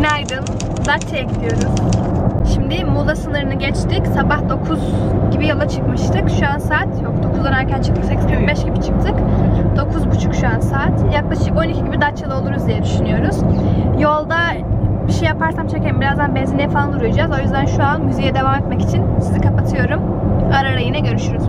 Günaydın. Datça'ya gidiyoruz. Şimdi Muğla sınırını geçtik. Sabah 9 gibi yola çıkmıştık. Şu an saat yok 9'dan erken çıktık. 8.45 gibi çıktık. 9.30 şu an saat. Yaklaşık 12 gibi Datça'da oluruz diye düşünüyoruz. Yolda bir şey yaparsam çekerim. Birazdan benzinliğe falan uğrayacağız. O yüzden şu an müziğe devam etmek için sizi kapatıyorum. Ara ara yine görüşürüz.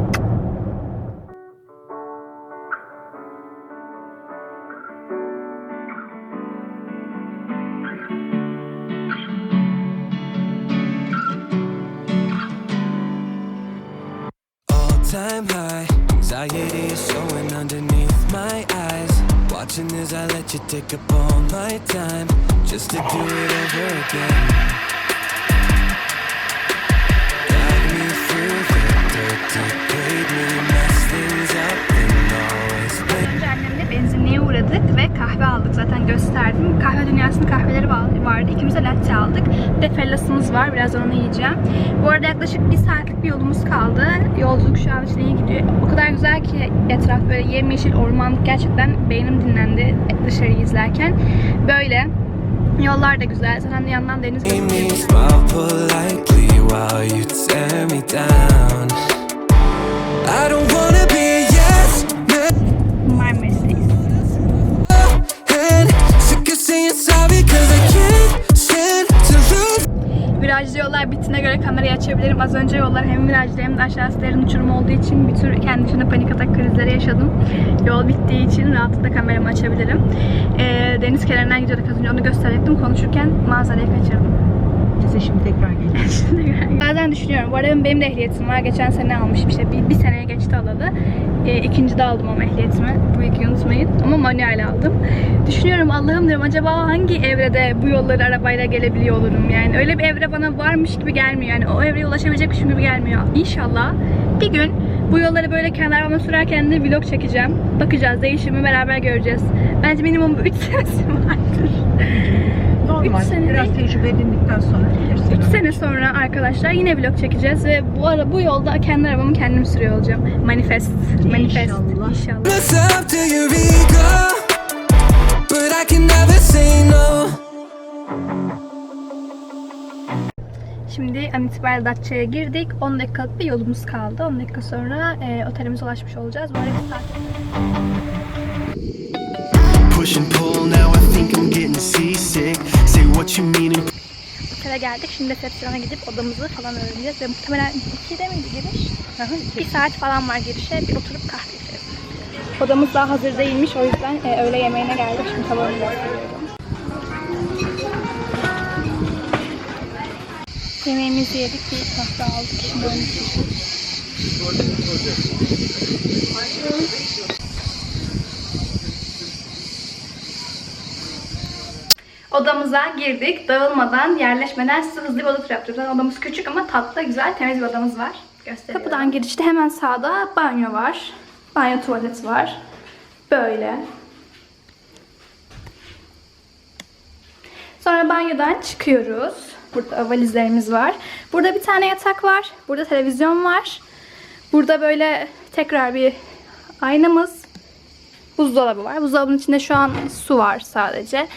Time just to do it over again. Kahveleri va- vardı. İkimiz de latte aldık. Bir de fellasımız var. Birazdan onu yiyeceğim. Bu arada yaklaşık bir saatlik bir yolumuz kaldı. Yolculuk şu an iyi gidiyor. O kadar güzel ki etraf böyle yemyeşil ormanlık. Gerçekten beynim dinlendi dışarıyı izlerken. Böyle. Yollar da güzel. Zaten yandan deniz. I don't wanna be Virajlı yollar bittiğine göre kamerayı açabilirim. Az önce yollar hem virajlı hem de aşağısı derin uçurum olduğu için bir tür kendi içimde panik atak krizleri yaşadım. Yol bittiği için rahatlıkla kameramı açabilirim. Ee, deniz kenarından gidiyorduk az önce onu gösterecektim. Konuşurken manzarayı kaçırdım. Size şimdi tekrar geleceğiz. Düşünüyorum. Bu arada benim, de ehliyetim var. Geçen sene almışım işte. Bir, bir seneye geçti alalı. Ee, ikinci de aldım ama ehliyetimi. Bu iki unutmayın. Ama manuel aldım. Düşünüyorum Allah'ım diyorum acaba hangi evrede bu yolları arabayla gelebiliyor olurum yani. Öyle bir evre bana varmış gibi gelmiyor. Yani o evreye ulaşabilecekmişim gibi gelmiyor. İnşallah bir gün bu yolları böyle kendi arabama sürerken de vlog çekeceğim. Bakacağız değişimi beraber göreceğiz. Bence minimum 3 senesi vardır. Normal. Üç sene Biraz değil. tecrübe edindikten sonra 3 sene sonra arkadaşlar yine vlog çekeceğiz ve bu ara bu yolda kendi arabamı kendim sürüyor olacağım. Manifest. Manifest. İnşallah. İnşallah. Şimdi an itibariyle Datça'ya girdik. 10 dakikalık bir yolumuz kaldı. 10 dakika sonra e, otelimize ulaşmış olacağız. Bu arada bir saat Push and pull, now I think I'm getting seasick. Otele geldik. Şimdi resepsiyona gidip odamızı falan öğreneceğiz. Ve muhtemelen 2'de miydi giriş? bir saat falan var girişe. Bir oturup kahve içeriz. Odamız daha hazır değilmiş. O yüzden e, öğle yemeğine geldik. Şimdi tabağımı gösteriyorum. Yemeğimizi yedik. Bir tahta aldık. Şimdi onu Odamıza girdik. Dağılmadan, yerleşmeden size hızlı bir oda turu Odamız küçük ama tatlı, güzel, temiz bir odamız var. Kapıdan girişte hemen sağda banyo var. Banyo tuvalet var. Böyle. Sonra banyodan çıkıyoruz. Burada valizlerimiz var. Burada bir tane yatak var. Burada televizyon var. Burada böyle tekrar bir aynamız. Buzdolabı var. Buzdolabının içinde şu an su var sadece.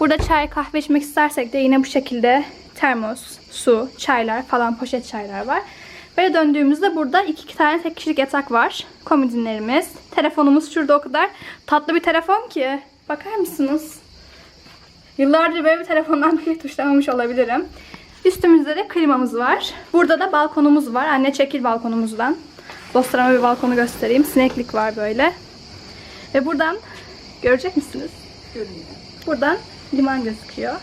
Burada çay, kahve içmek istersek de yine bu şekilde termos, su, çaylar falan poşet çaylar var. Böyle döndüğümüzde burada iki, iki tane tek kişilik yatak var. Komodinlerimiz. Telefonumuz şurada o kadar tatlı bir telefon ki. Bakar mısınız? Yıllardır böyle bir telefondan bir tuşlamamış olabilirim. Üstümüzde de klimamız var. Burada da balkonumuz var. Anne çekil balkonumuzdan. Dostlarıma bir balkonu göstereyim. Sineklik var böyle. Ve buradan görecek misiniz? Buradan liman gözüküyor.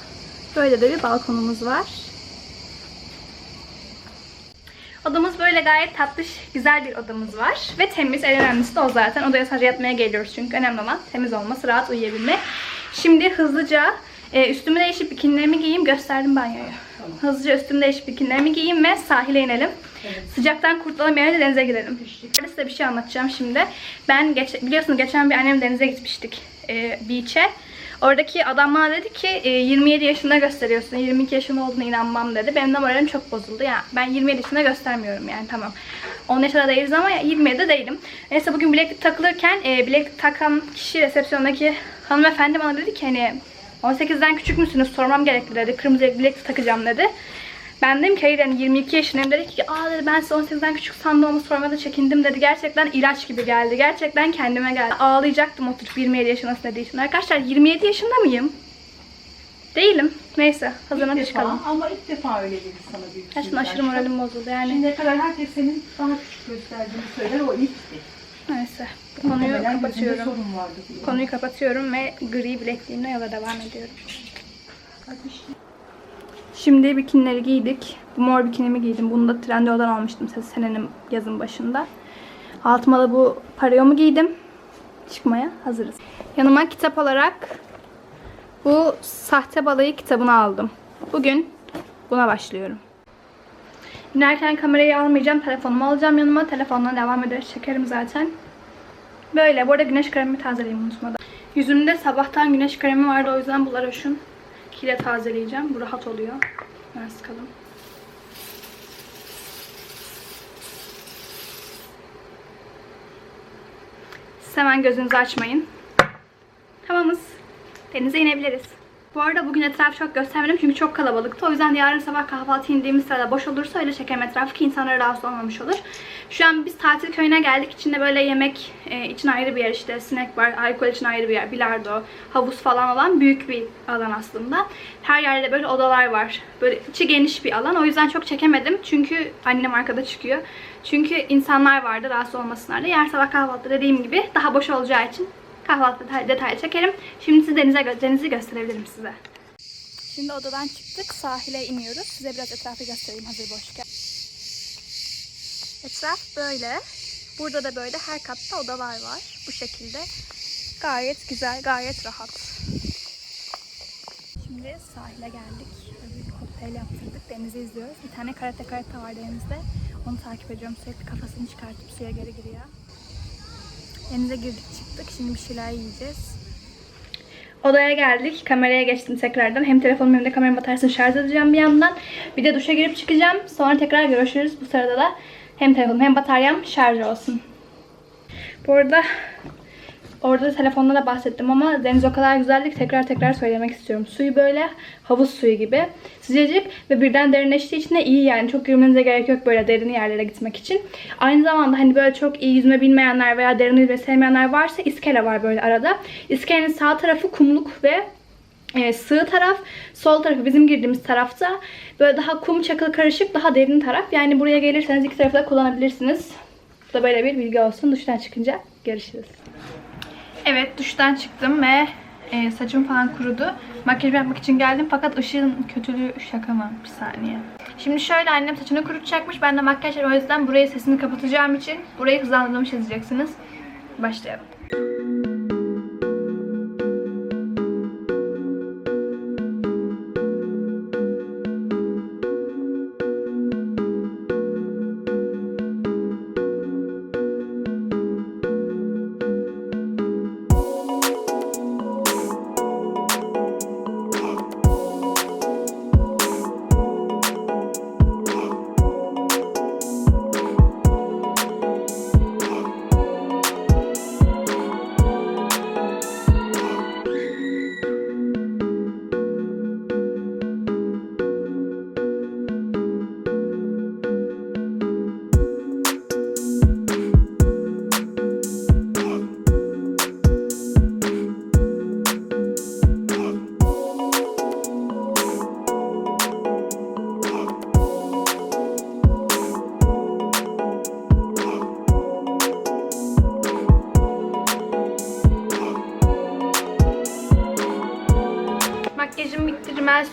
Böyle de bir balkonumuz var. Odamız böyle gayet tatlış, güzel bir odamız var. Ve temiz, en önemlisi de o zaten. Odaya sadece yatmaya geliyoruz çünkü önemli olan temiz olması, rahat uyuyabilmek. Şimdi hızlıca e, üstümü değişip bikinilerimi giyeyim, gösterdim banyoyu. Hızlıca üstümü değişip bikinilerimi giyeyim ve sahile inelim. Sıcaktan kurtulalım yani de denize girelim. Burada size bir şey anlatacağım şimdi. Ben geç, biliyorsunuz geçen bir annem denize gitmiştik e, beach'e. Oradaki adam bana dedi ki e, 27 yaşında gösteriyorsun. 22 yaşında olduğuna inanmam dedi. Benim de moralim çok bozuldu. Yani ben 27 yaşında göstermiyorum yani tamam. 10 yaşında değiliz ama 27'de değilim. Neyse bugün bileklik takılırken e, bileklik takan kişi resepsiyondaki hanımefendi bana dedi ki hani 18'den küçük müsünüz sormam gerekli dedi. Kırmızı bilek takacağım dedi. Ben dedim ki hayır yani 22 yaşındayım dedi ki aa dedi ben size 18'den küçük sandım ama sormada çekindim dedi. Gerçekten ilaç gibi geldi. Gerçekten kendime geldi. Ağlayacaktım oturup 27 yaşındasın dediği için. Arkadaşlar 27 yaşında mıyım? Değilim. Neyse hazırlanıp çıkalım. Ama ilk defa öyle dedi sana bir Gerçekten aşırı moralim bozuldu yani. Şimdiye kadar herkes senin daha küçük gösterdiğini söyler o ilkti. Neyse bu konuyu Muhtemelen gözünde kapatıyorum. sorun vardı diye. Konuyu kapatıyorum ve gri bilekliğimle yola devam ediyorum. Şimdi bikinileri giydik. Bu mor bikinimi giydim. Bunu da Trendyol'dan almıştım se- senenin yazın başında. Altıma da bu parayomu giydim. Çıkmaya hazırız. Yanıma kitap olarak bu Sahte Balayı kitabını aldım. Bugün buna başlıyorum. İnerken kamerayı almayacağım. Telefonumu alacağım yanıma. Telefondan devam ederiz. Çekerim zaten. Böyle. Bu arada güneş kremimi tazeleyeyim unutmadan. Yüzümde sabahtan güneş kremi vardı. O yüzden bu La Roche'un ile tazeleyeceğim. Bu rahat oluyor. Ben sıkalım. Siz hemen gözünüzü açmayın. Tamamız. Denize inebiliriz. Bu arada bugün etrafı çok göstermedim çünkü çok kalabalıktı. O yüzden yarın sabah kahvaltı indiğimiz sırada boş olursa öyle çekerim etrafı ki insanlara rahatsız olmamış olur. Şu an biz tatil köyüne geldik. İçinde böyle yemek e, için ayrı bir yer işte snack var, alkol için ayrı bir yer, bilardo, havuz falan olan büyük bir alan aslında. Her yerde böyle odalar var. Böyle içi geniş bir alan. O yüzden çok çekemedim. Çünkü annem arkada çıkıyor. Çünkü insanlar vardı rahatsız olmasınlar diye. Yarın sabah kahvaltıda dediğim gibi daha boş olacağı için kahvaltı detay, çekerim. Şimdi size denize, denizi gösterebilirim size. Şimdi odadan çıktık. Sahile iniyoruz. Size biraz etrafı göstereyim hazır boşken. Etraf böyle. Burada da böyle her katta odalar var. Bu şekilde. Gayet güzel, gayet rahat. Şimdi sahile geldik. Bir kokteyl yaptırdık. Denizi izliyoruz. Bir tane karate karate var denizde. Onu takip ediyorum. Sürekli kafasını çıkartıp suya geri giriyor. Denize girdik çıktık. Şimdi bir şeyler yiyeceğiz. Odaya geldik. Kameraya geçtim tekrardan. Hem telefonum hem de kameramın bataryasını şarj edeceğim bir yandan. Bir de duşa girip çıkacağım. Sonra tekrar görüşürüz. Bu sırada da hem telefonum hem bataryam şarj olsun. Bu arada orada da telefonda da bahsettim ama deniz o kadar güzeldi ki tekrar tekrar söylemek istiyorum. Suyu böyle havuz suyu gibi. Sıcacık ve birden derinleştiği için de iyi yani. Çok yürümenize gerek yok böyle derin yerlere gitmek için. Aynı zamanda hani böyle çok iyi yüzme bilmeyenler veya derin yüzme sevmeyenler varsa iskele var böyle arada. İskelenin sağ tarafı kumluk ve e, sığ taraf, sol tarafı bizim girdiğimiz tarafta böyle daha kum çakıl karışık daha derin taraf. Yani buraya gelirseniz iki tarafı da kullanabilirsiniz. Bu da böyle bir bilgi olsun. Duştan çıkınca görüşürüz. Evet duştan çıktım ve e, saçım falan kurudu. Makyaj yapmak için geldim fakat ışığın kötülüğü şaka mı? Bir saniye. Şimdi şöyle annem saçını kurutacakmış. Ben de makyaj o yüzden burayı sesini kapatacağım için burayı hızlandırmış izleyeceksiniz. Başlayalım.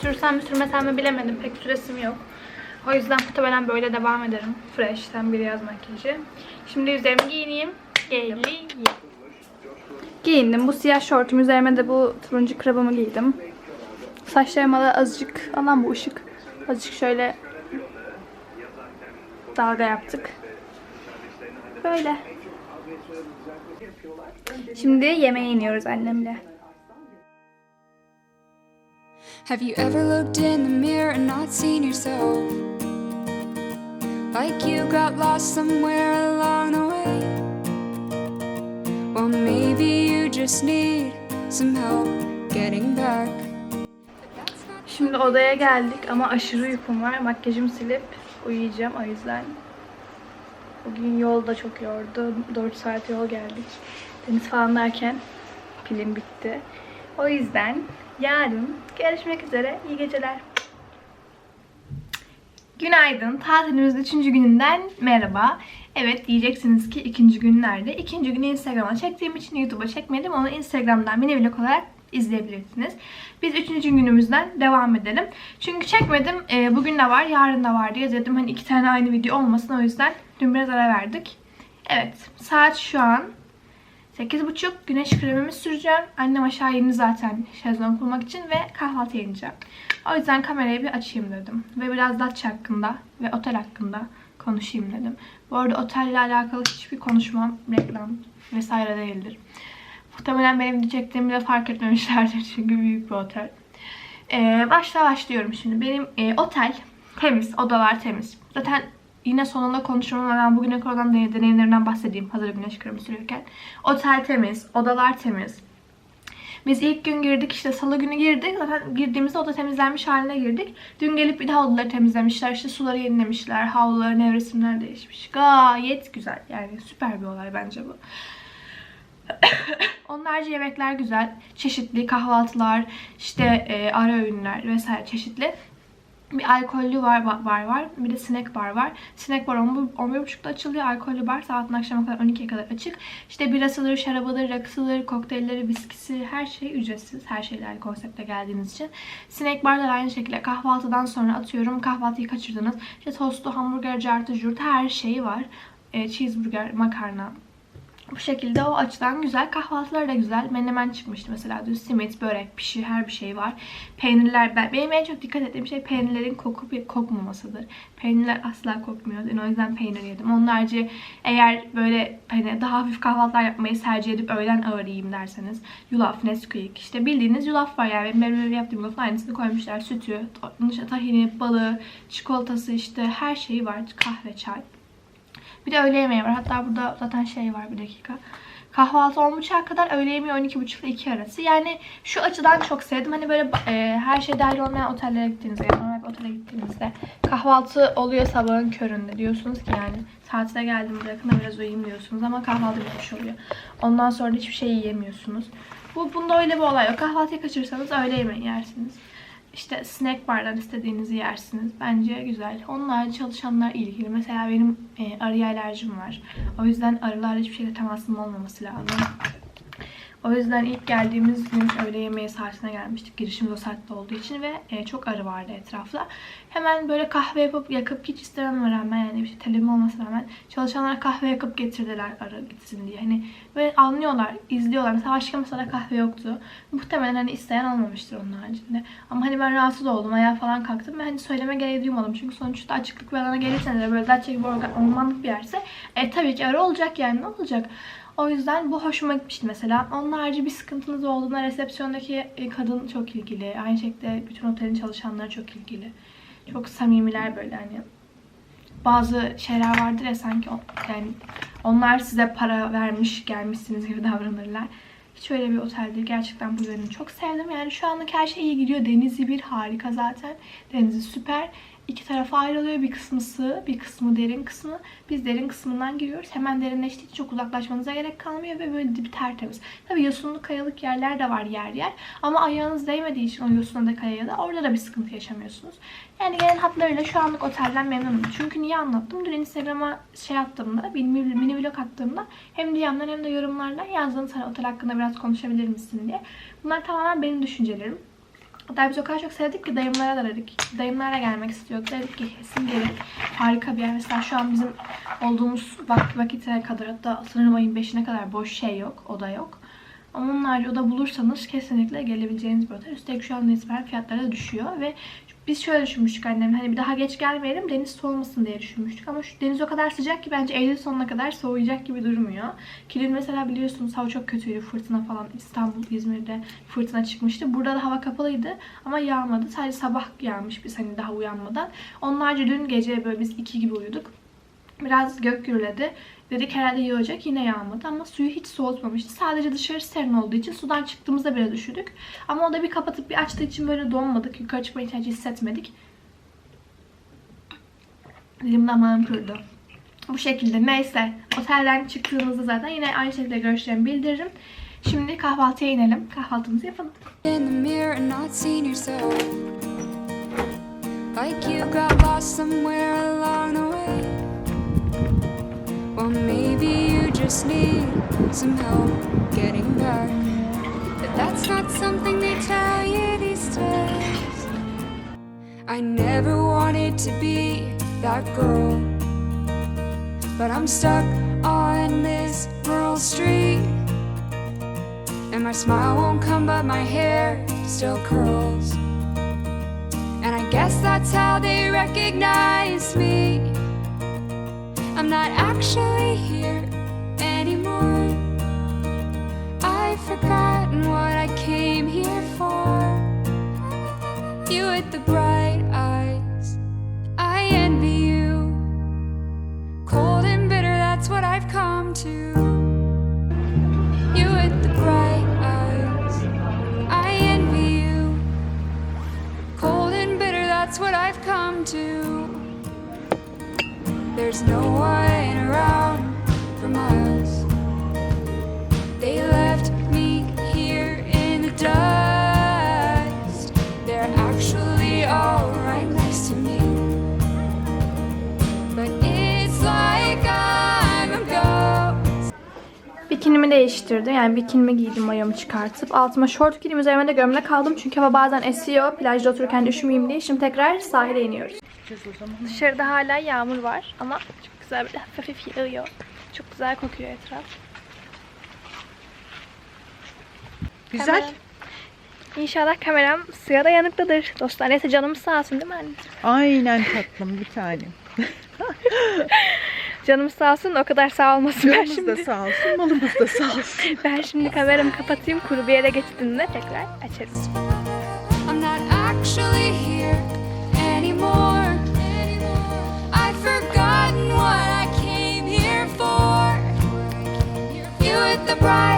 Sürsem mi sürmesem mi bilemedim. Pek süresim yok. O yüzden muhtemelen böyle devam ederim. Fresh'ten bir yaz makyajı. Şimdi üzerime giyineyim. Geleyim. Giyindim. Bu siyah şortum üzerime de bu turuncu krabımı giydim. Saçlarıma da azıcık alan bu ışık. Azıcık şöyle dalga yaptık. Böyle. Şimdi yemeğe iniyoruz annemle. Have you ever looked in the mirror and not seen yourself? Like you got lost somewhere along the way? Well, maybe you just need some help getting back. Şimdi odaya geldik ama aşırı uykum var. Makyajımı silip uyuyacağım o yüzden. Bugün yol da çok yordu. 4 saat yol geldik. Deniz falan derken pilim bitti. O yüzden yarın görüşmek üzere. İyi geceler. Günaydın. Tatilimizin 3. gününden merhaba. Evet diyeceksiniz ki ikinci gün nerede? İkinci günü Instagram'a çektiğim için YouTube'a çekmedim. Onu Instagram'dan mini vlog olarak izleyebilirsiniz. Biz üçüncü günümüzden devam edelim. Çünkü çekmedim. e, bugün de var, yarın da var diye dedim. Hani iki tane aynı video olmasın o yüzden dün biraz ara verdik. Evet, saat şu an 8.30. Güneş kremimi süreceğim. Annem aşağı indi zaten şezlong kurmak için ve kahvaltı yeneceğim. O yüzden kamerayı bir açayım dedim. Ve biraz Datça hakkında ve otel hakkında konuşayım dedim. Bu arada otelle alakalı hiçbir konuşmam reklam vesaire değildir. Muhtemelen benim diyeceklerimi de fark etmemişlerdir çünkü büyük bir otel. Ee, başla başlıyorum şimdi. Benim e, otel temiz, odalar temiz. Zaten yine sonunda ben bugüne kadar deney- deneyimlerimden bahsedeyim hazır güneş kremi sürüyorken. Otel temiz, odalar temiz. Biz ilk gün girdik işte salı günü girdik. Zaten girdiğimizde oda temizlenmiş haline girdik. Dün gelip bir daha odaları temizlemişler. işte suları yenilemişler. Havluları, nevresimler değişmiş. Gayet güzel. Yani süper bir olay bence bu. Onun harici yemekler güzel. Çeşitli kahvaltılar, işte e, ara öğünler vesaire çeşitli. Bir alkollü var var var. Bir de snack bar var. Snack bar 11.30'da açılıyor. Alkollü bar saatin akşama kadar 12'ye kadar açık. İşte birasıdır, şarabıdır, rakısıdır, kokteylleri, viskisi her şey ücretsiz. Her şeyler konsepte geldiğiniz için. Snack bar da aynı şekilde kahvaltıdan sonra atıyorum. Kahvaltıyı kaçırdınız. İşte tostu, hamburger, cartı, jurt her şeyi var. E, cheeseburger, makarna, bu şekilde o açıdan güzel. Kahvaltılar da güzel. Menemen çıkmıştı mesela. Dün simit, börek, pişi her bir şey var. Peynirler, ben, benim en çok dikkat ettiğim şey peynirlerin kokup kokmamasıdır. Peynirler asla kokmuyor. Yani o yüzden peynir yedim. Onun harici eğer böyle hani daha hafif kahvaltılar yapmayı tercih edip öğlen ağır yiyeyim derseniz yulaf, Nesquik işte bildiğiniz yulaf var yani. Benim evde yaptığım yulafın aynısını koymuşlar. Sütü, tahini, balığı, çikolatası işte her şeyi var. Kahve, çay. Bir de öğle yemeği var. Hatta burada zaten şey var bir dakika. Kahvaltı 10.30'a kadar öğle yemeği 12.30 ile 2 arası. Yani şu açıdan çok sevdim. Hani böyle e, her şey dahil olmayan otellere gittiğinizde, yani normal bir otele gittiğinizde kahvaltı oluyor sabahın köründe diyorsunuz ki yani saatine geldim bırakın da biraz uyuyayım diyorsunuz ama kahvaltı bitmiş oluyor. Ondan sonra hiçbir şey yiyemiyorsunuz. Bu bunda öyle bir olay yok. Kahvaltıyı kaçırırsanız öğle yemeği yersiniz. İşte snack bardan istediğinizi yersiniz. Bence güzel. Harici çalışanlar ilgili. Mesela benim e, arıya alerjim var. O yüzden arılarla hiçbir şekilde temasım olmaması lazım. O yüzden ilk geldiğimiz gün öğle yemeği saatine gelmiştik. Girişimiz o saatte olduğu için ve e, çok arı vardı etrafta. Hemen böyle kahve yapıp yakıp hiç istememe rağmen yani şey talebim olmasına rağmen çalışanlar kahve yakıp getirdiler arı gitsin diye. Hani böyle anlıyorlar, izliyorlar. Mesela başka masada kahve yoktu. Muhtemelen hani isteyen olmamıştır onun haricinde. Ama hani ben rahatsız oldum. Ayağa falan kalktım ve hani söyleme gereği duymadım. Çünkü sonuçta açıklık bir alana gelirseniz de böyle dertçe gibi organ, ormanlık bir yerse e, tabii ki arı olacak yani ne olacak? O yüzden bu hoşuma gitmişti mesela. Onun harici bir sıkıntınız olduğunda resepsiyondaki e, kadın çok ilgili. Aynı şekilde bütün otelin çalışanları çok ilgili. Çok samimiler böyle hani. Bazı şeyler vardır ya sanki yani onlar size para vermiş gelmişsiniz gibi davranırlar. Hiç öyle bir otel değil. Gerçekten bu yönünü çok sevdim. Yani şu anlık her şey iyi gidiyor. Denizi bir harika zaten. Denizi süper. İki tarafa ayrılıyor. Bir kısmı sığ, bir kısmı derin kısmı. Biz derin kısmından giriyoruz. Hemen derinleştiği çok uzaklaşmanıza gerek kalmıyor ve böyle dibi tertemiz. Tabii yosunlu kayalık yerler de var yer yer. Ama ayağınız değmediği için o yosuna da kayaya da orada da bir sıkıntı yaşamıyorsunuz. Yani genel hatlarıyla şu anlık otelden memnunum. Çünkü niye anlattım? Dün Instagram'a şey attığımda, bir mini vlog attığımda hem DM'den hem de yorumlarla yazdığınız otel hakkında biraz konuşabilir misin diye. Bunlar tamamen benim düşüncelerim. Hatta biz o kadar çok sevdik ki dayımlara da dedik. Dayımlara gelmek istiyorduk. Dedik ki kesin gelin. Harika bir yer. Mesela şu an bizim olduğumuz vak vakite kadar hatta sanırım ayın 5'ine kadar boş şey yok. Oda yok. Ama onun harici oda bulursanız kesinlikle gelebileceğiniz bir otel. Üstelik şu an itibaren fiyatları da düşüyor ve biz şöyle düşünmüştük annemle hani bir daha geç gelmeyelim deniz soğumasın diye düşünmüştük ama şu deniz o kadar sıcak ki bence Eylül sonuna kadar soğuyacak gibi durmuyor. Ki mesela biliyorsunuz hava çok kötüydü fırtına falan İstanbul, İzmir'de fırtına çıkmıştı. Burada da hava kapalıydı ama yağmadı. Sadece sabah yağmış biz hani daha uyanmadan. Onlarca dün gece böyle biz iki gibi uyuduk. Biraz gök gürledi. Dedik herhalde yağacak yine yağmadı ama suyu hiç soğutmamıştı. Sadece dışarı serin olduğu için sudan çıktığımızda biraz üşüdük. Ama o da bir kapatıp bir açtığı için böyle donmadık. Yukarı çıkma ihtiyacı hissetmedik. Dilim damağım. Bu şekilde neyse. Otelden çıktığımızda zaten yine aynı şekilde görüşlerimi bildiririm. Şimdi kahvaltıya inelim. Kahvaltımızı yapalım. Like you got lost somewhere along the Well, maybe you just need some help getting back. But that's not something they tell you these days. I never wanted to be that girl. But I'm stuck on this rural street. And my smile won't come, but my hair still curls. And I guess that's how they recognize me. I'm not actually here anymore. I've forgotten what I came here for. You with the bright Yani bikinimi giydim mayomu çıkartıp. Altıma şort giydim. Üzerime de gömlek aldım. Çünkü hava bazen esiyor. Plajda otururken üşümeyeyim diye. Şimdi tekrar sahile iniyoruz. Dışarıda hala yağmur var. Ama çok güzel böyle hafif hafif yağıyor. Çok güzel kokuyor etraf. Güzel. İnşallah kameram suya dayanıklıdır. Dostlar neyse canımız sağ olsun değil mi anne? Aynen tatlım bir tanem. Canımız sağ olsun o kadar sağ olmasın ben Canımız şimdi. da sağ olsun, malımız da sağ olsun. Ben şimdi kameramı kapatayım. Kuru bir yere geçtiğinde tekrar açarız. I'm not actually here anymore. I've forgotten what I came here for. You with the bright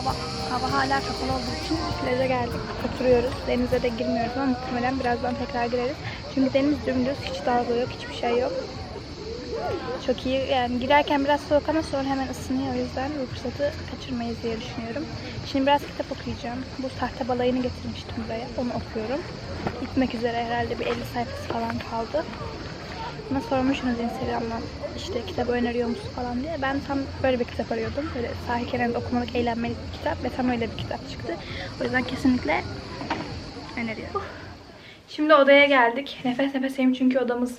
hava hava hala kapalı olduğu için plaja geldik. Oturuyoruz. Denize de girmiyoruz ama muhtemelen birazdan tekrar gireriz. Çünkü deniz dümdüz. Hiç dalga yok. Hiçbir şey yok. Çok iyi. Yani girerken biraz soğuk ama sonra hemen ısınıyor. O yüzden bu fırsatı kaçırmayız diye düşünüyorum. Şimdi biraz kitap okuyacağım. Bu sahte balayını getirmiştim buraya. Onu okuyorum. Bitmek üzere herhalde bir 50 sayfası falan kaldı. Bana sormuşsunuz Instagram'dan işte kitabı öneriyor musun falan diye. Ben tam böyle bir kitap arıyordum. Böyle sahil kenarında okumalık eğlenmelik bir kitap ve tam öyle bir kitap çıktı. O yüzden kesinlikle öneriyorum. Şimdi odaya geldik. Nefes nefeseyim çünkü odamız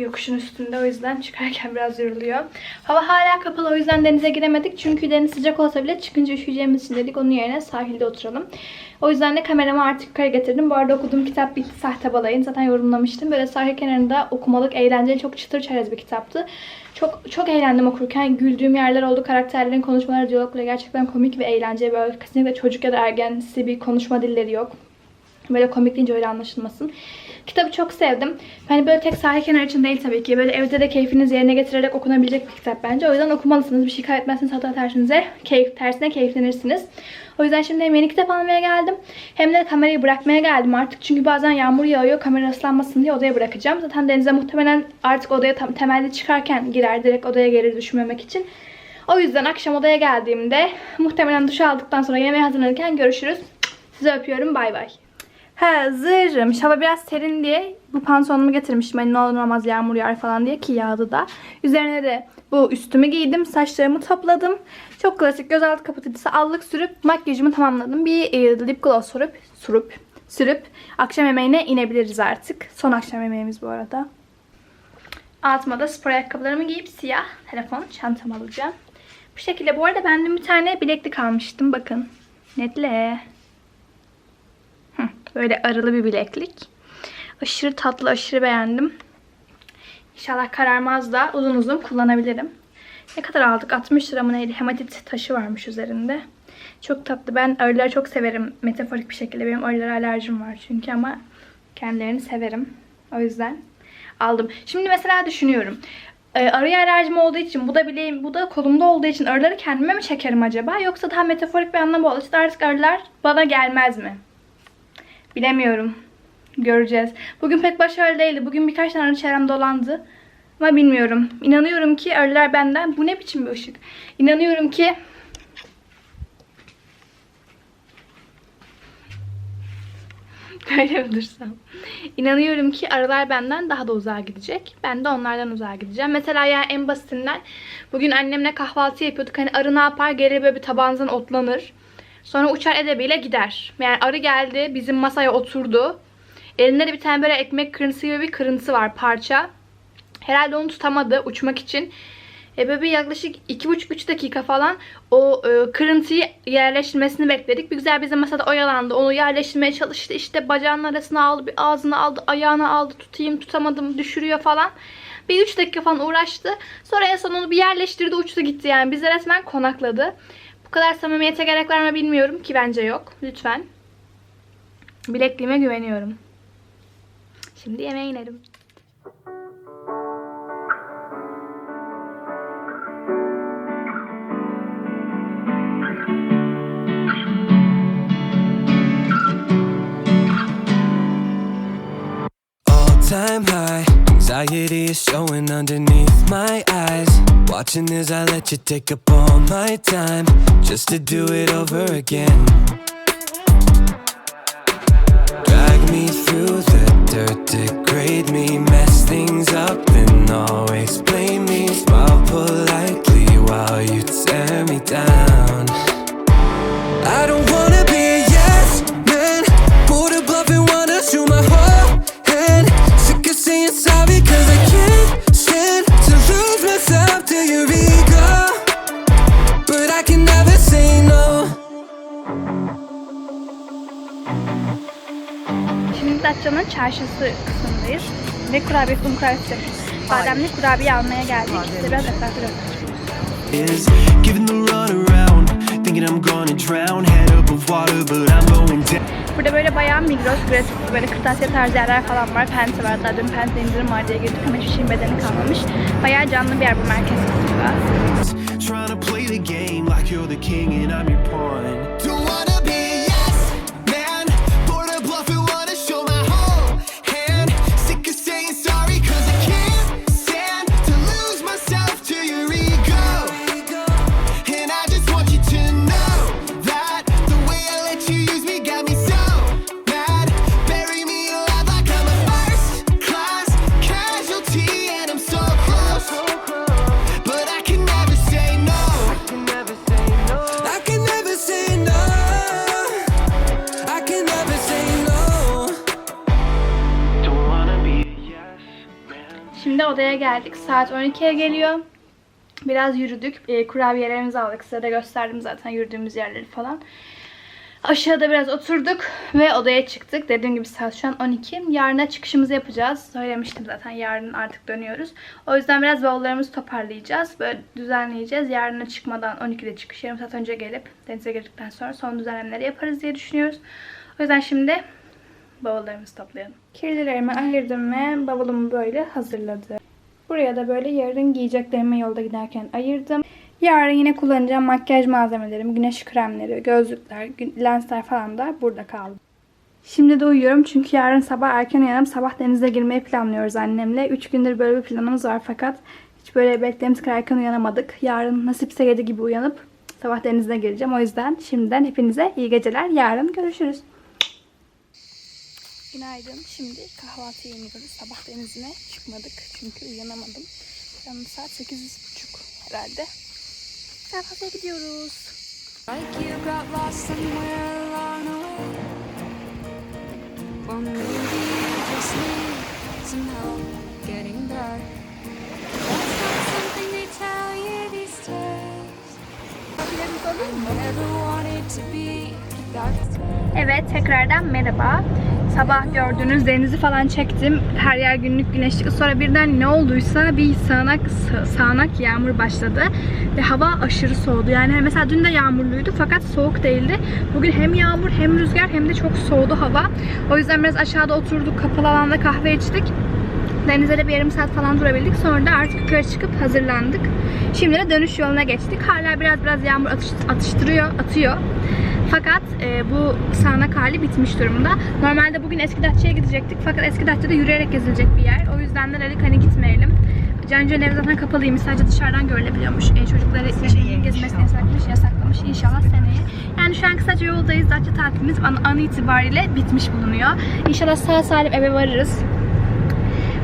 yokuşun üstünde. O yüzden çıkarken biraz yoruluyor. Hava hala kapalı o yüzden denize giremedik. Çünkü deniz sıcak olsa bile çıkınca üşüyeceğimiz için dedik onun yerine sahilde oturalım. O yüzden de kameramı artık yukarı getirdim. Bu arada okuduğum kitap bitti. Sahte Balayın. Zaten yorumlamıştım. Böyle sahil kenarında okumalık, eğlenceli, çok çıtır çerez bir kitaptı. Çok çok eğlendim okurken. Güldüğüm yerler oldu. Karakterlerin konuşmaları, diyalogları gerçekten komik ve eğlenceli. Böyle kesinlikle çocuk ya da ergensi bir konuşma dilleri yok. Böyle komik deyince öyle anlaşılmasın. Kitabı çok sevdim. Hani böyle tek sahil kenarı için değil tabii ki. Böyle evde de keyfiniz yerine getirerek okunabilecek bir kitap bence. O yüzden okumalısınız. Bir şey kaybetmezsiniz. Hatta tersinize, keyif, tersine keyiflenirsiniz. O yüzden şimdi hem yeni kitap almaya geldim. Hem de kamerayı bırakmaya geldim artık. Çünkü bazen yağmur yağıyor. Kamera ıslanmasın diye odaya bırakacağım. Zaten denize muhtemelen artık odaya tam, temelde çıkarken girer. Direkt odaya gelir düşünmemek için. O yüzden akşam odaya geldiğimde muhtemelen duş aldıktan sonra yemeğe hazırlanırken görüşürüz. Sizi öpüyorum. Bay bay. Hazırım. Hava biraz serin diye bu pantolonumu getirmiştim. Hani ne olur olmaz yağmur yağar falan diye ki yağdı da. Üzerine de bu üstümü giydim. Saçlarımı topladım. Çok klasik gözaltı kapatıcısı allık sürüp makyajımı tamamladım. Bir e, lip gloss sürüp sürüp sürüp akşam yemeğine inebiliriz artık. Son akşam yemeğimiz bu arada. Altıma da spor ayakkabılarımı giyip siyah telefon çantamı alacağım. Bu şekilde. Bu arada ben bir tane bileklik almıştım. Bakın. Netle. Böyle arılı bir bileklik. Aşırı tatlı, aşırı beğendim. İnşallah kararmaz da uzun uzun kullanabilirim. Ne kadar aldık? 60 lira mı neydi? Hematit taşı varmış üzerinde. Çok tatlı. Ben arıları çok severim. Metaforik bir şekilde. Benim arılara alerjim var çünkü ama kendilerini severim. O yüzden aldım. Şimdi mesela düşünüyorum. Ee, arıya alerjim olduğu için, bu da bileğim, bu da kolumda olduğu için arıları kendime mi çekerim acaba? Yoksa daha metaforik bir anlamı olduğu için artık arılar bana gelmez mi? Bilemiyorum. Göreceğiz. Bugün pek başarılı değildi. Bugün birkaç tane arı çevrem dolandı. Ama bilmiyorum. İnanıyorum ki arılar benden... Bu ne biçim bir ışık? İnanıyorum ki... Böyle mi dursam? İnanıyorum ki arılar benden daha da uzağa gidecek. Ben de onlardan uzağa gideceğim. Mesela yani en basitinden bugün annemle kahvaltı yapıyorduk. Hani arı ne yapar? Gelir böyle bir tabağınızdan otlanır. Sonra uçar edebiyle gider. Yani arı geldi bizim masaya oturdu. Elinde de bir tane böyle ekmek kırıntısı gibi bir kırıntısı var parça. Herhalde onu tutamadı uçmak için. E böyle bir yaklaşık 2,5-3 dakika falan o e, kırıntıyı yerleştirmesini bekledik. Bir güzel bizim masada oyalandı. Onu yerleştirmeye çalıştı. İşte bacağının arasına aldı, bir ağzına aldı, ayağına aldı. Tutayım, tutamadım, düşürüyor falan. Bir 3 dakika falan uğraştı. Sonra en son onu bir yerleştirdi, uçtu gitti yani. Bize resmen konakladı. Kadar samimiyete gerek var mı bilmiyorum ki bence yok. Lütfen. Bilekliğime güveniyorum. Şimdi yemeğe inelim. All time high, anxiety is showing underneath my eyes. Watching as I let you take up all my time, just to do it over again. Drag me through the dirt, degrade me, mess things up, and always blame me. Smile politely while you tear me down. I don't wanna Datça'nın çarşısı kısmındayız. Ve kurabiye, un kurabiyesi. Bademli kurabiye almaya geldik. Size biraz etrafı is giving the run around, thinking I'm gonna drown. Head above water, but I'm going down. Burada böyle bayağı Migros, Gratis, böyle kırtasiye tarzı yerler falan var. Pente var. Hatta dün Pente indirim var diye girdik ama hiçbir şeyin bedeni kalmamış. Bayağı canlı bir yer bu merkez kısmı. Trying to play the game like you're the king and I'm your pawn. Geldik. Saat 12'ye geliyor. Biraz yürüdük. E, kurabiyelerimizi aldık. Size de gösterdim zaten yürüdüğümüz yerleri falan. Aşağıda biraz oturduk ve odaya çıktık. Dediğim gibi saat şu an 12. Yarına çıkışımızı yapacağız. Söylemiştim zaten yarın artık dönüyoruz. O yüzden biraz bavullarımızı toparlayacağız. Böyle düzenleyeceğiz. Yarına çıkmadan 12'de çıkış. Yarım saat önce gelip denize girdikten sonra son düzenlemeleri yaparız diye düşünüyoruz. O yüzden şimdi bavullarımızı toplayalım. Kirlilerimi ayırdım ve bavulumu böyle hazırladım. Buraya da böyle yarın giyeceklerimi yolda giderken ayırdım. Yarın yine kullanacağım makyaj malzemelerim, güneş kremleri, gözlükler, lensler falan da burada kaldı. Şimdi de uyuyorum çünkü yarın sabah erken uyanıp sabah denize girmeyi planlıyoruz annemle. 3 gündür böyle bir planımız var fakat hiç böyle beklediğimiz kadar erken uyanamadık. Yarın nasipse 7 gibi uyanıp sabah denize gireceğim. O yüzden şimdiden hepinize iyi geceler. Yarın görüşürüz. Günaydın. Şimdi kahvaltı yemiyoruz. Sabah denizine çıkmadık çünkü uyanamadım. Yanım saat 8.30 herhalde. Kahvaltıya gidiyoruz. Like you got lost somewhere along the way. Maybe you just need some help getting back. That's not something they tell you these days. Never wanted to be. Evet tekrardan merhaba. Sabah gördüğünüz denizi falan çektim. Her yer günlük güneşlik. Sonra birden ne olduysa bir sağanak sa- sağanak yağmur başladı. Ve hava aşırı soğudu. Yani hani mesela dün de yağmurluydu fakat soğuk değildi. Bugün hem yağmur hem rüzgar hem de çok soğudu hava. O yüzden biraz aşağıda oturduk. Kapalı alanda kahve içtik. Denize de bir yarım saat falan durabildik. Sonra da artık yukarı çıkıp hazırlandık. Şimdi de dönüş yoluna geçtik. Hala biraz biraz yağmur atış, atıştırıyor, atıyor. Fakat e, bu sağanak hali bitmiş durumda. Normalde bugün Eskidatçı'ya gidecektik. Fakat Eskidatçı'da yürüyerek gezilecek bir yer. O yüzden de dedik hani gitmeyelim. Cancı'nın evi zaten kapalıymış. Sadece dışarıdan görülebiliyormuş. E, çocukları şehrin gezmesini yasaklamış, yasaklamış. İnşallah seneye. Yani şu an kısaca yoldayız. Datça tatilimiz an, an itibariyle bitmiş bulunuyor. İnşallah sağ salim eve varırız.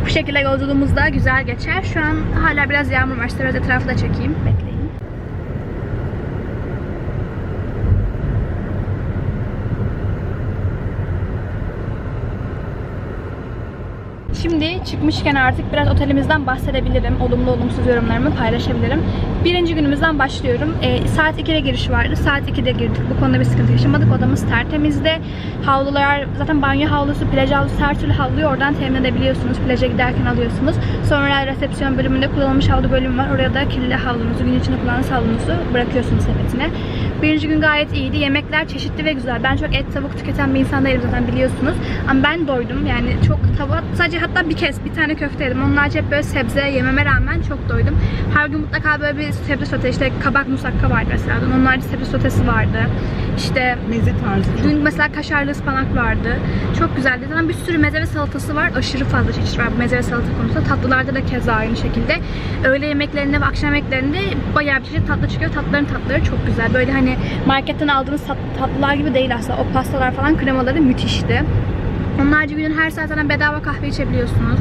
Bu şekilde yolculuğumuz da güzel geçer. Şu an hala biraz yağmur var. Size biraz etrafı da çekeyim. Bekleyin. Şimdi çıkmışken artık biraz otelimizden bahsedebilirim. Olumlu olumsuz yorumlarımı paylaşabilirim. Birinci günümüzden başlıyorum. Ee, saat 2'de giriş vardı. Saat 2'de girdik. Bu konuda bir sıkıntı yaşamadık. Odamız tertemizdi. Havlular, zaten banyo havlusu, plaj havlusu, her türlü havluyu oradan temin edebiliyorsunuz. Plaja giderken alıyorsunuz. Sonra resepsiyon bölümünde kullanılmış havlu bölümü var. Oraya da kirli havlunuzu, gün içinde kullandığınız havlunuzu bırakıyorsunuz sepetine. Birinci gün gayet iyiydi. Yemekler çeşitli ve güzel. Ben çok et, tavuk tüketen bir insan değilim zaten biliyorsunuz. Ama ben doydum. Yani çok tava, sadece hatta bir kez bir tane köfte yedim. Onun harici hep böyle sebze yememe rağmen çok doydum. Her gün mutlaka böyle bir sebze sote, işte kabak musakka vardı mesela. Onun sebze sotesi vardı. İşte Meze tarzı çok. Dün mesela kaşarlı ıspanak vardı. Çok güzeldi. Zaten bir sürü meze ve salatası var. Aşırı fazla çeşit var bu meze ve salata konusunda. Tatlılarda da keza aynı şekilde. Öğle yemeklerinde ve akşam yemeklerinde bayağı bir çeşit tatlı çıkıyor. Tatlıların tatları çok güzel. Böyle hani marketten aldığınız tat- tatlılar gibi değil aslında. O pastalar falan kremaları müthişti. Onun harici günün her saat zaten bedava kahve içebiliyorsunuz.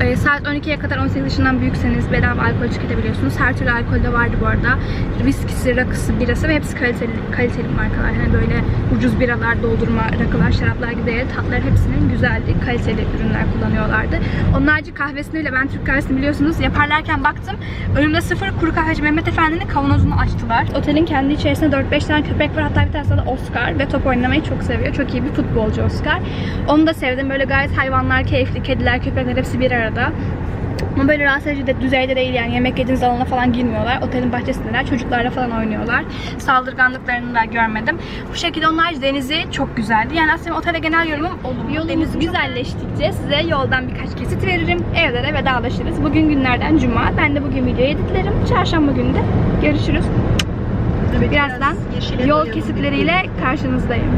Ee, saat 12'ye kadar 18 yaşından büyükseniz bedava alkol tüketebiliyorsunuz. Her türlü alkol de vardı bu arada. Viskisi, rakısı, birası ve hepsi kaliteli, kaliteli markalar. Yani böyle ucuz biralar, doldurma rakılar, şaraplar gibi değil. Tatlar hepsinin güzeldi. Kaliteli ürünler kullanıyorlardı. Onun harici kahvesini bile ben Türk kahvesini biliyorsunuz yaparlarken baktım. Önümde sıfır kuru kahveci Mehmet Efendi'nin kavanozunu açtılar. Otelin kendi içerisinde 4-5 tane köpek var. Hatta bir tanesi de Oscar ve top oynamayı çok seviyor. Çok iyi bir futbolcu Oscar. Onu da sevdim. Böyle gayet hayvanlar keyifli. Kediler, köpekler hepsi bir arada. Ama böyle rahatsız edici de düzeyde değil yani yemek yediğiniz alana falan girmiyorlar. Otelin bahçesindeler. Çocuklarla falan oynuyorlar. Saldırganlıklarını da görmedim. Bu şekilde onlar denizi çok güzeldi. Yani aslında otele genel yorumum olumlu. Yolumuz güzelleştikçe size yoldan birkaç kesit veririm. Evde de vedalaşırız. Bugün günlerden cuma. Ben de bugün videoyu editlerim. Çarşamba günü de görüşürüz. Birazdan yol kesitleriyle karşınızdayım.